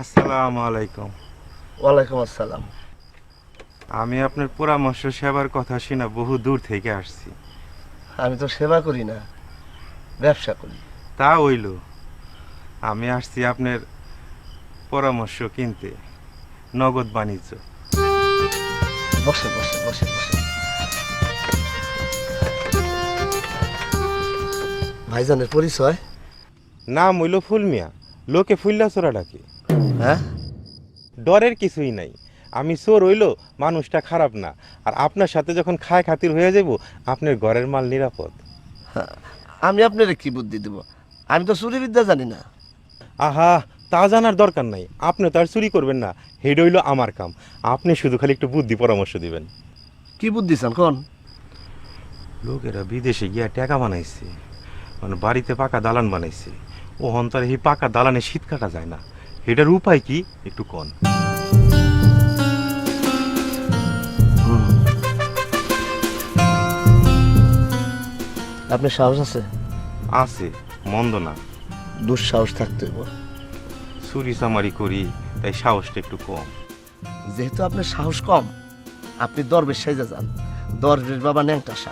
আসসালামু আলাইকুম। ওয়ালাইকুম আসসালাম। আমি আপনার পরামর্শ সেবার কথা শুনে বহু দূর থেকে আসছি। আমি তো সেবা করি না ব্যবসা করি। তা হইল আমি আসছি আপনার পরামর্শ কিনতে নগদ বাণিজ্য। বসে বসে বসে বসে। ভাইজানের পরিচয়? নাম হইল ফুলমিয়া। লোকে ফুল্লা চোরা ডাকে। হ্যাঁ? ডরের কিছুই নাই। আমি চোর হইল মানুষটা খারাপ না। আর আপনার সাথে যখন খায় খাতির হয়ে যাব আপনার ঘরের মাল নিরাপদ। আমি আপনার কি বুদ্ধি দেব? আমি তো চুরি বিদ্যা জানি না। আহা তা জানার দরকার নাই। আপনি তো আর চুরি করবেন না। হেড হইল আমার কাম। আপনি শুধু খালি একটু বুদ্ধি পরামর্শ দিবেন। কি বুদ্ধি চান কোন? লোকেরা বিদেশে গিয়া টাকা বানাইছে। মানে বাড়িতে পাকা দালান বানাইছে। ও অন্তরে এই পাকা দালানে শীত কাটা যায় না। এটার উপায় কি? একটু কন। আপনার সাহস আছে? আছে মন্দ না। দুঃসাহস থাকতে হইব। চুরি চামারি করি তাই সাহসটা একটু কম। যেহেতু আপনার সাহস কম আপনি দরবেশ সাইজা যান। দরবেশ বাবা ন্যাংটা সা।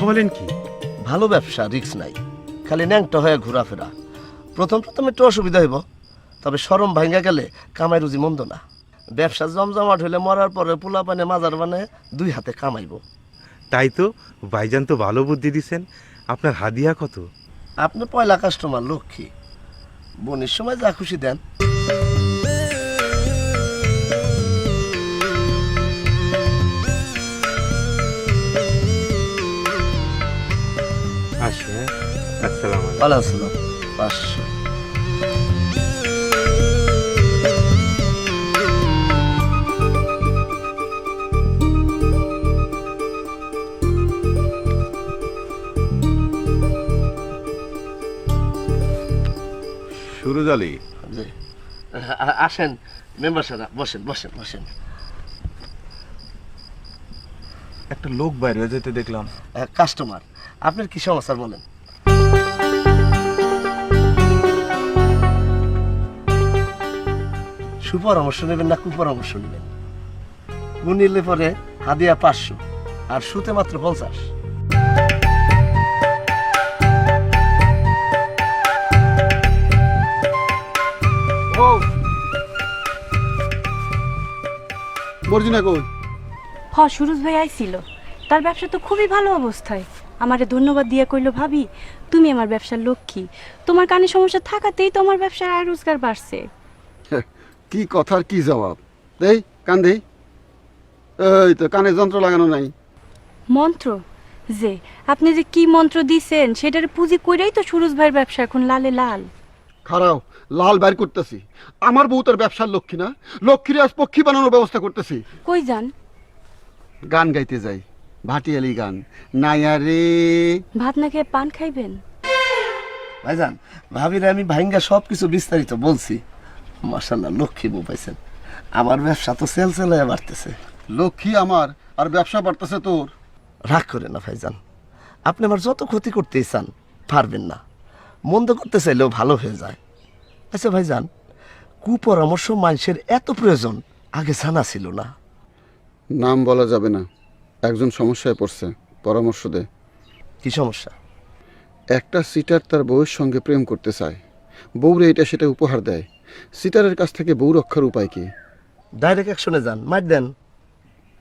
বলেন কি? ভালো ব্যবসা রিস্ক নাই। খালি ন্যাংটা হয়ে ঘোরাফেরা। প্রথম প্রথম একটু অসুবিধা হইব। তবে সরম ভাঙ্গা গেলে কামাই রুজি মন্দ না। ব্যবসা জমজমাট হইলে মরার পরে পোলা পানে মাজার মানে দুই হাতে কামাইব। তাই তো ভাইজান তো ভালো বুদ্ধি দিছেন। আপনার হাদিয়া কত? আপনি পয়লা কাস্টমার লক্ষ্মী। বোনের সময় যা খুশি দেন। আসি আসসালাম। পাঁচশো। সুরজ আলী জি। আসেন মেম্বার সাহেব বসেন বসেন বসেন। একটা লোক বাইরে যেতে দেখলাম। কাস্টমার আপনার কি সমস্যা বলেন? সুপরামর্শ নেবেন না কুপরামর্শ নেবেন? কু নিলে পরে হাদিয়া পাঁচশো আর সুতে মাত্র পঞ্চাশ। মর্জিনা কই? হ সুরজ ভাই আইছিল। তার ব্যবসা তো খুবই ভালো অবস্থায়। আমারে ধন্যবাদ দিয়ে কইল ভাবি তুমি আমার ব্যবসার লক্ষ্মী। তোমার কানে সমস্যা থাকাতেই তো আমার ব্যবসার আয় রোজগার বাড়ছে। কি কথার কি জবাব? দেই কান দেই। এই তো কানে যন্ত্র লাগানো নাই। মন্ত্র? যে আপনি যে কি মন্ত্র দিছেন সেটার পুঁজি কইরাই তো সুরজ ভাইয়ের ব্যবসা এখন লালে লাল। খারাও লাল বাইর করতেছি। আমার বউ তার ব্যবসার লক্ষ্মী না লক্ষ্মীর আজ পক্ষী বানানোর ব্যবস্থা করতেছি। কই যান? গান গাইতে যাই ভাটিয়ালি গান। নাইয়া রে। ভাত না খেয়ে পান খাইবেন? ভাইজান ভাবিরে আমি ভাইঙ্গা সব কিছু বিস্তারিত বলছি। মাসাল্লাহ লক্ষ্মী বউ পাইছেন। আমার ব্যবসা তো সেল সেল হয়ে বাড়তেছে। লক্ষ্মী আমার আর ব্যবসা বাড়তেছে তোর। রাগ করে না ভাইজান। আপনি আমার যত ক্ষতি করতেই চান পারবেন না। মন্দ করতে চাইলেও ভালো হয়ে যায়। আচ্ছা ভাইজান কুপরামর্শ মানুষের এত প্রয়োজন আগে জানা ছিল না। নাম বলা যাবে না। একজন সমস্যায় পড়ছে। পরামর্শ দে। কি সমস্যা? একটা সিটার তার বউয়ের সঙ্গে প্রেম করতে চায়। বউরে এটা সেটা উপহার দেয়। সিটারের কাছ থেকে বউ রক্ষার উপায় কি? ডাইরেক্ট অ্যাকশনে যান মার দেন।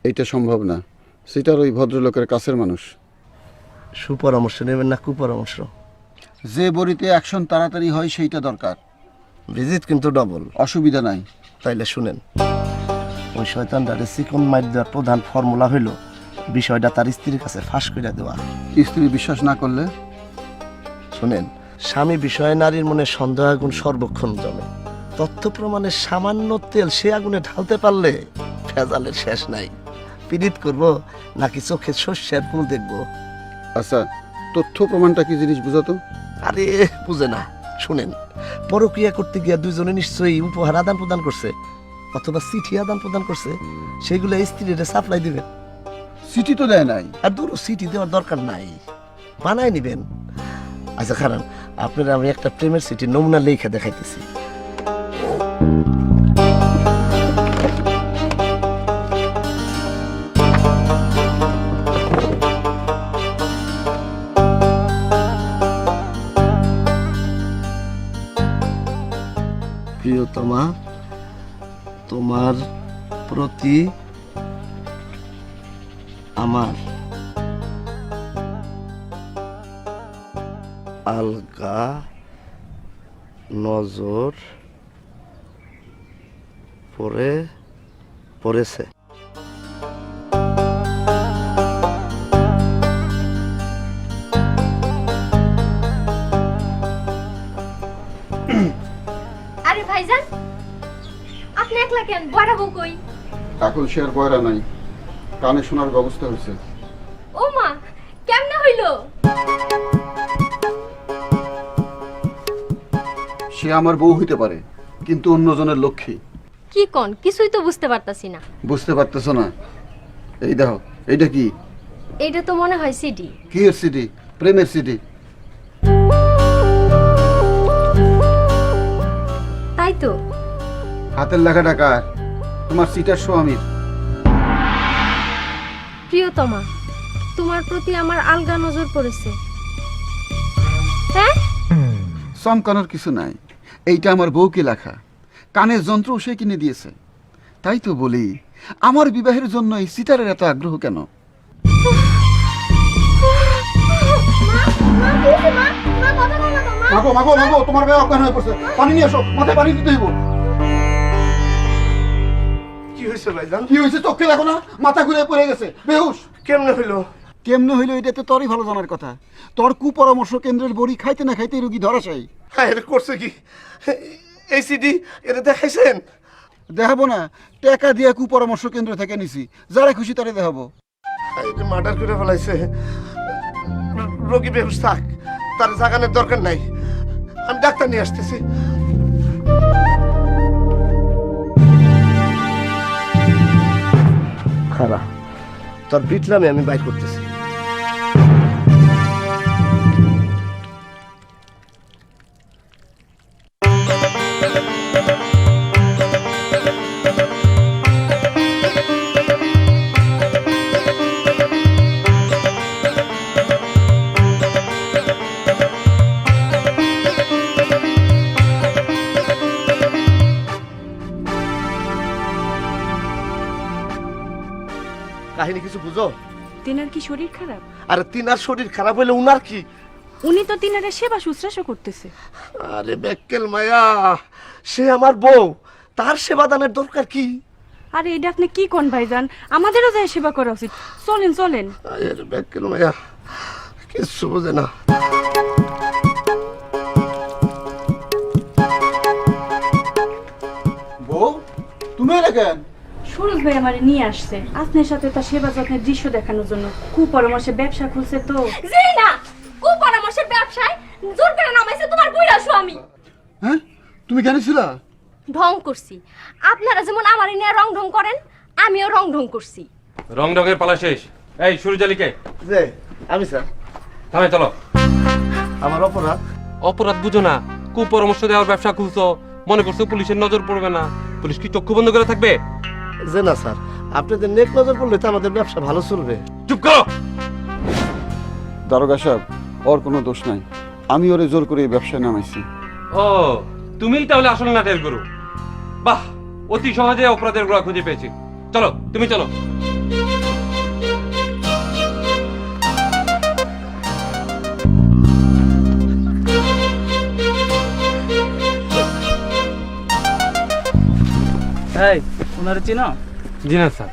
এইটা সম্ভব না। সিটার ওই ভদ্রলোকের কাছের মানুষ। সুপরামর্শ নেবেন না কুপরামর্শ? যে বড়িতে অ্যাকশন তাড়াতাড়ি হয় সেইটা দরকার। ভিজিট কিন্তু ডবল অসুবিধা নাই। তাইলে শুনেন ওই শয়তানটারে চিকন মাইর দেওয়ার প্রধান ফর্মুলা হইল বিষয়টা তার স্ত্রীর কাছে ফাঁস করে দেওয়া। স্ত্রী বিশ্বাস না করলে? শোনেন স্বামী বিষয়ে নারীর মনে সন্দেহ আগুন সর্বক্ষণ জমে। তথ্য প্রমাণের সামান্য তেল সে আগুনে ঢালতে পারলে ফেজালের শেষ নাই। পীড়িত করব নাকি চোখে শস্যের ফুল দেখব? আচ্ছা তথ্য প্রমাণটা কি জিনিস বুঝাতো? আরে বুঝে না শুনেন। পরক্রিয়া করতে গিয়া দুইজনে নিশ্চয়ই উপহার আদান প্রদান করছে অথবা চিঠি আদান প্রদান করছে সেগুলো স্ত্রীরা সাপ্লাই দিবেন। সিটি তো দেয় নাই। আর দূর সিটি দেওয়ার দরকার নাই বানায় নিবেন। আচ্ছা খারান আপনারা আমি একটা প্রেমের সিটি নমুনা লেখা দেখাইতেছি। প্রিয়তমা তোমার প্রতি আমার আলগা নজর পরে পড়েছে। একলা কেন? বড় বউ কই? এখন সে আর বয়রা নাই। কানে শোনার ব্যবস্থা হয়েছে। ও মা কেমনে হইল? সে আমার বউ হইতে পারে কিন্তু অন্যজনের লক্ষ্মী। কি কন? কিছুই তো বুঝতে পারতাছি না। বুঝতে পারতেছ না? এই দেখো এইটা কি? এইটা তো মনে হয় সিডি। কি এর সিটি প্রেমের সিটি তাই তো। হাতের লেখা টাকার তোমার সিটার স্বামীর প্রিয়তমা তোমার প্রতি আমার আলগা নজর পড়েছে। হ্যাঁ? চমকানোর কিছু নাই। এইটা আমার বউকে লেখা। কানের যন্ত্র সে কিনে দিয়েছে। তাই তো বলি আমার বিবাহের জন্য এই সিটারের এত আগ্রহ কেন? মাগো মাগো মাগো তোমার মেয়ে অজ্ঞান হয়ে পড়ছে। পানি নিয়ে এসো মাথায় পানি দিতে হইব। হয়েছে ভাইজান কি হয়েছে চোখে লাগো না মাথা ঘুরে পড়ে গেছে। বেহুশ। কেমনে হইল? কেমনে হইল এটা তো তোরই ভালো জানার কথা। তোর কুপরামর্শ কেন্দ্রের বড়ি খাইতে না খাইতে রুগী ধরাশাই হ্যাঁ এটা করছে কি? এই সিডি এটা দেখাইছেন? দেখাবো না টাকা দিয়ে কুপরামর্শ কেন্দ্র থেকে নিছি। যারা খুশি তারা দেখাবো। এটা মার্ডার করে ফেলাইছে। রোগী বেহুশ থাক তার জাগানোর দরকার নাই। আমি ডাক্তার নিয়ে আসতেছি। খারা। তোর বিটলামে আমি বাইর করতেছি। কাহিনী কিছু বুঝো? তিনার কি শরীর খারাপ? আরে তিনার শরীর খারাপ হইলে উনার কি? উনি তো তিনারে সেবা শুশ্রূষা করতেছে। আরে বেক্কেল মায়া সে আমার বউ। তার সেবা দানের দরকার কি? আরে এটা আপনি কি কোন ভাইজান? আমাদেরও যায় সেবা করা উচিত। চলেন চলেন। আরে বেক্কেল মায়া কিচ্ছু বোঝে না। বউ তুমি এলে কেন? সুরজ ভাই আমার নিয়ে আসছে। আপনার সাথে তার সেবা যত্নের দৃশ্য দেখানোর জন্য। কুপরামর্শে ব্যবসা খুলছে তো। জি না কু পরামর্শের ব্যবসায় জোর করে নামাইছে তোমার স্বামী হ্যাঁ? তুমি কেন ছিলা? ঢং করছি। আপনারা যেমন আমার নিয়ে রং ঢং করেন আমিও রং ঢং করছি। রং ঢঙের পালা শেষ। এই সুরজালিকে যে আমি স্যার। থামে চলো। আমার অপরাধ? অপরাধ বুঝো না। কুপরামর্শ দেওয়ার ব্যবসা খুলছো। মনে করছ পুলিশের নজর পড়বে না। পুলিশ কি চক্ষু বন্ধ করে থাকবে? যে না স্যার আপনাদের নেক নজর পড়লে তো আমাদের ব্যবসা ভালো চলবে। চুপ করো! দারোগা সাহেব ওর কোনো দোষ নাই। আমি ওরে জোর করে এই ব্যবসায় নামাইছি। ও তুমিই তাহলে আসল নাটের গুরু। বাহ অতি সহজে অপরাধের গোড়া খুঁজে পেয়েছি। চলো তুমি চলো। ওনারে চিনো? জি না স্যার।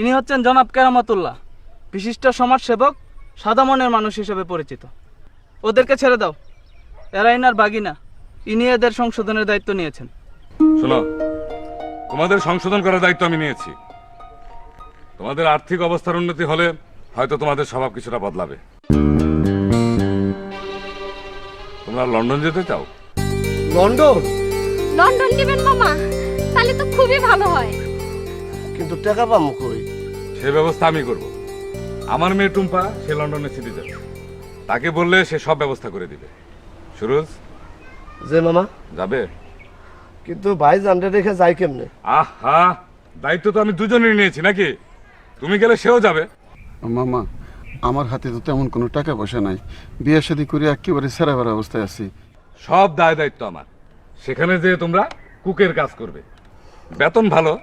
ইনি হচ্ছেন জনাব কেরামতুল্লাহ বিশিষ্ট সমাজসেবক সাদা মনের মানুষ হিসেবে পরিচিত। ওদেরকে ছেড়ে দাও। এরা ইনার বাগিনা। ইনি এদের সংশোধনের দায়িত্ব নিয়েছেন। শোনো তোমাদের সংশোধন করার দায়িত্ব আমি নিয়েছি। তোমাদের আর্থিক অবস্থার উন্নতি হলে হয়তো তোমাদের স্বভাব কিছুটা বদলাবে। তোমরা লন্ডন যেতে চাও? লন্ডন? লন্ডন নেবেন মামা। তাহলে তো খুবই ভালো হয়। কিন্তু টাকা পাবো কই? সে ব্যবস্থা আমি করব। আমার মেয়ে টুম্পা সে লন্ডনে সিটি যাবে তাকে বললে সে সব ব্যবস্থা করে দিবে। সুরজ? যে মামা। যাবে? কিন্তু ভাই জানতে রেখে যাই কেমনে? আহা! দায়িত্ব তো আমি দুজনেই নিয়েছি নাকি? তুমি গেলে সেও যাবে। মামা আমার হাতে তো তেমন কোনো টাকা পয়সা নাই। বিয়ে শাদি করে একেবারে সেরা বেড়া অবস্থায় আছি। সব দায় দায়িত্ব আমার। সেখানে যেয়ে তোমরা কুকের কাজ করবে। বেতন ভালো,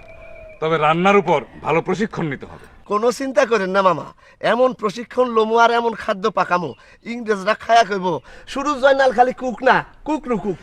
তবে রান্নার উপর ভালো প্রশিক্ষণ নিতে হবে। কোনো চিন্তা করেন না, মামা। এমন প্রশিক্ষণ লোমো আর এমন খাদ্য পাকামো। ইংরেজরা খায়া কইব, শুরু জয়নাল খালি কুক না, কুক নু কুক।